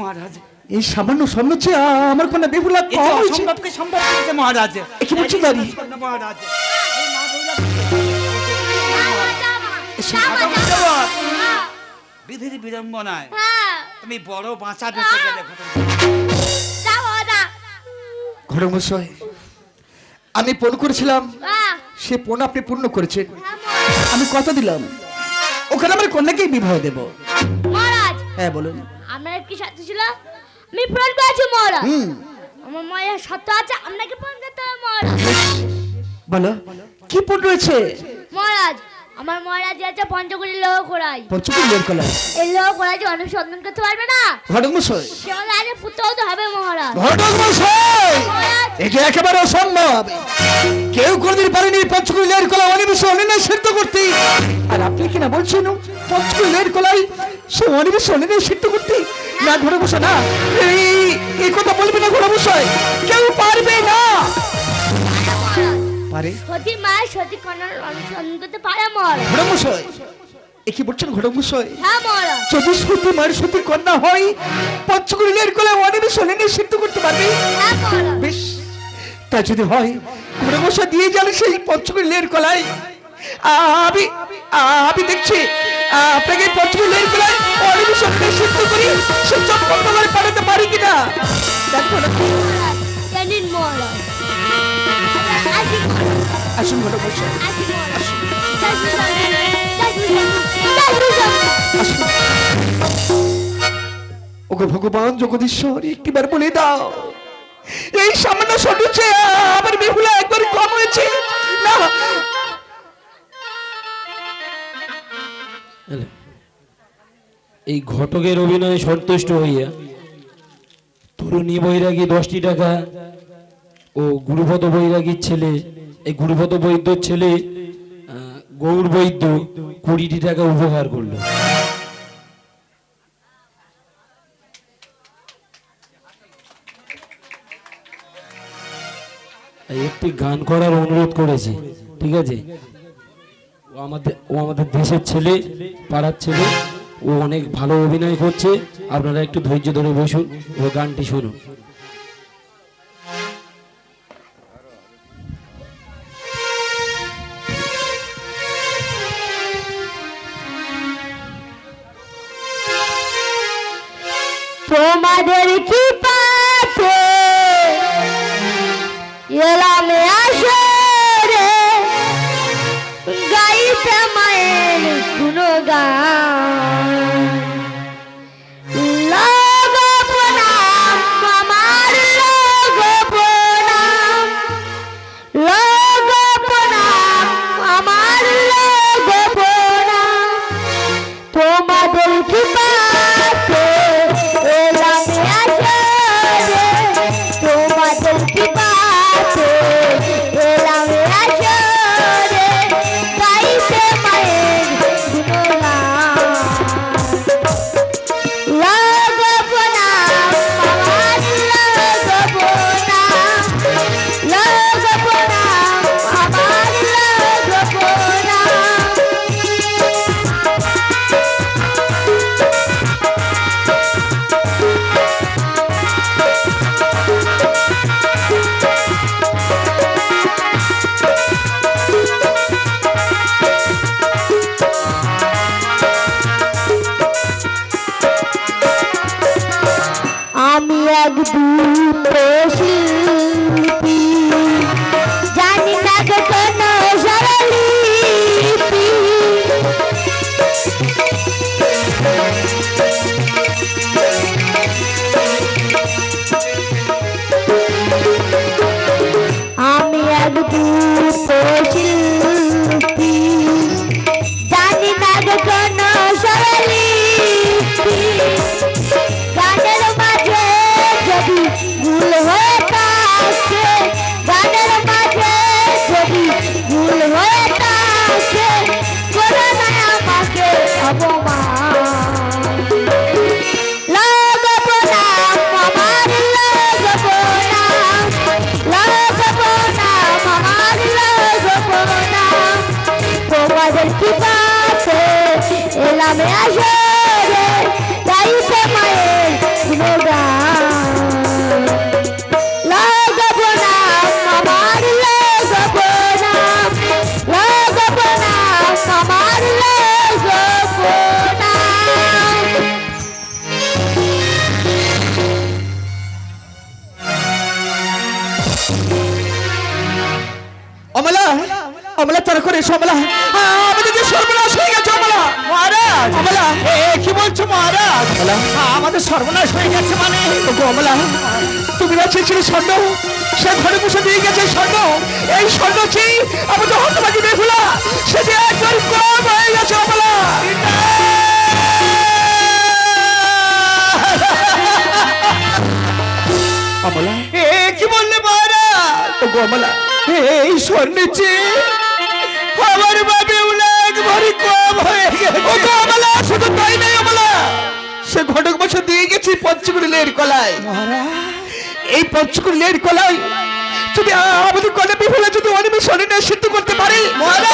মহারাজ। এই সামান্য স্বর্ণ চেয়ে আমার কোনো বেহুলা কম হয়েছে। অসম্ভবকে সম্ভব করেছে মহারাজ। কি বলছেন দাদি? মহারাজ। বিধির বিড়ম্বনায় তুমি বড় বাঁচা ঢুকে গেলে ঘটনা। ঘটমশাই আমি ফোন করেছিলাম। সে ফোন আপনি পূর্ণ করেছেন। আমি কথা দিলাম। ওখানে আমার কন্যাকেই বিবাহ দেব। হ্যাঁ বলুন। আমার কি সত্য ছিল? আমি পূরণ করেছি মহারাজ আমার মায়ের সত্য আছে আপনাকে পূরণ করতে হবে মহারাজ বলো কি ফোন রয়েছে? মহারাজ আমার মহারাজ আছে পঞ্চগুলি লোহ করাই পঞ্চকুল বের কলা এই লোহ করাই যে অনুসন্ধান করতে পারবে না? ঘটমশাই সে আগে পুত্র হতে হবে মহারাজ। ঘটমশাই মহারাজ! একে একেবারে অসম্ভব। কেউ কোনদিন পারেনি পঞ্চকুল লের কলা অনিবিষ অনির্ণয় সিদ্ধ করতে। আর আপনি কিনা বলছেন? পঞ্চকুল লের কলাই সে অনিবিষ অনির্ণয় সিদ্ধ করতে? না ঘরে বসে না। এই এই কথা বলবে না ঘরে বসে। কেউ পারবে না। পারে। সতী মায়ের সতী কন্যার অনুসন্ধান করতে পারে মহারাজ ঘরে বসে। এ কি বলছেন বসে? হ্যাঁ মহারাজ যদি সতী সতী কন্যা হয় পঞ্চকুল লের কলা অনিবিষ অনির্ণয় সিদ্ধ করতে পারবে। হ্যাঁ মহারাজ বেশ। তা যদি হয় বসে দিয়ে যান সেই পঞ্চমী লের কলাই আমি আমি দেখছি। আপনাকে পঞ্চমী লের সঙ্গে সিদ্ধ করি সে করে পাঠাতে পারি কিনা? দেখো না মহারাজ। আসুন বসে। ওকে ভগবান জগদীশ্বর একটিবার বলে দাও এই সামান্য সটুছে আমার বেহুলা একবার কম হয়েছে না। এই ঘটকের অভিনয়ে সন্তুষ্ট হইয়া তরুণী বৈরাগী দশটি টাকা ও গুরুপদ বৈরাগীর ছেলে, এই গুরুপদ বৈদ্যর ছেলে গৌর বৈদ্য কুড়িটি টাকা উপহার করল। একটি গান করার অনুরোধ করেছে, ঠিক আছে? ও আমাদের ও আমাদের দেশের ছেলে, পাড়ার ছেলে। ও অনেক ভালো অভিনয় করছে। আপনারা একটু ধৈর্য ধরে বসুন ও গানটি শুনুন। তোমাদের কি এলাম আমি একদিন দূত অমলা করে আমাদের সর্বনাশ হয়ে গেছে এ কি বলছো আমাদের সর্বনাশ হয়ে গেছে মানে? তুমি সে ঘরে বসে দিয়ে গেছে এই হতভাগী বেহুলা? সে যে একজন অমলা এই স্বর্ণের চেয়ে আমার বাবে উল্লেখ ভারী কম হয়ে গেছে। ওগো অমলা শুধু তাই নয় অমলা সে ঘটক বছর দিয়ে গেছি পঞ্চকুড়িলের কলায়। এই পঞ্চকুড়িলের কলায় তুমি আমাদের কলে বিফলে যদি অনিমে শরীরে সিদ্ধ করতে পারি মহারাজ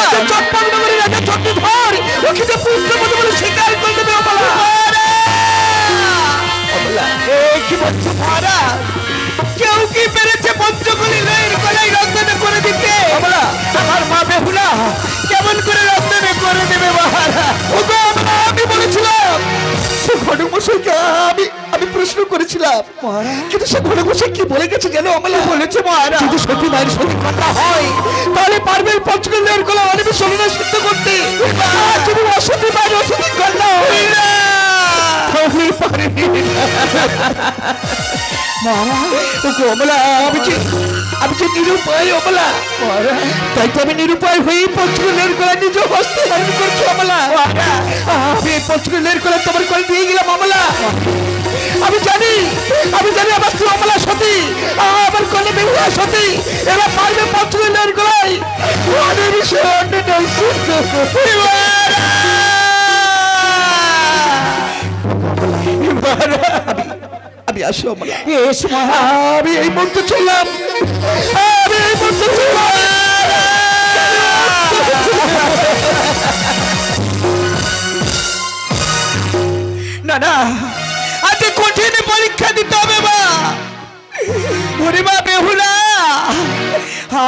করেছিলাম। কিন্তু সে ঘটক মশাই কি বলে গেছে অমলা বলেছে মহারাজ। যদি সত্যি মায়ের সত্যি কথা হয় তাহলে পারবে পঞ্চকল্যাণ কলা অনেক শরীরে সিদ্ধ করতে। মায়ের না আমি যে নিরুপায় অমলা তাই তো আমি নিরুপায় হয়ে পঞ্চকল্যাণ কলা নিজ হস্তে ধারণ করছি অমলা আমি পঞ্চকল্যাণ কলা আমি জানি আমার স্ত্রী সতী আমার কলে বেহুয়া সতী। এরা পারবে পঞ্চকল্যাণ কলাই অনেক আমি আসি অমলা। এস আমি এই মুহূর্তে চললাম। আমি এই মুহূর্তে চললাম। না না। পরীক্ষা দিতে হবে মা। বেহুলা,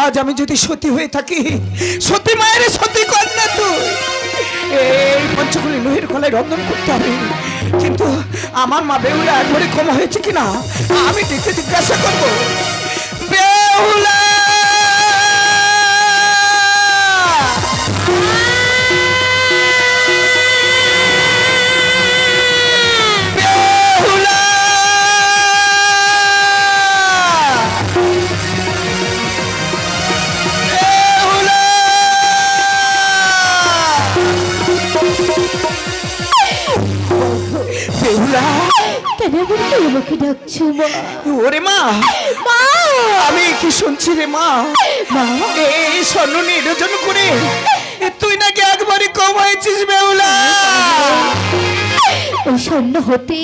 আজ আমি যদি সতী হয়ে থাকি, সতী মায়ের সতী না তুই এই পঞ্চগুলি লোহের গলায় রন্ধন করতে হবে। কিন্তু আমার মা বেহুলা একবারে ক্ষমা হয়েছে কিনা, আমি দেখতে জিজ্ঞাসা করব। বেহুলা! কেন আমাকে আমাকে ডাকছো মা ওরে মা। মা! আমি কি শুনছি রে মা? মা! এই স্বর্ণ নির্জন করে। তুই নাকি একবারই কম হয়েছিস বেহুলা ওই স্বর্ণ হতে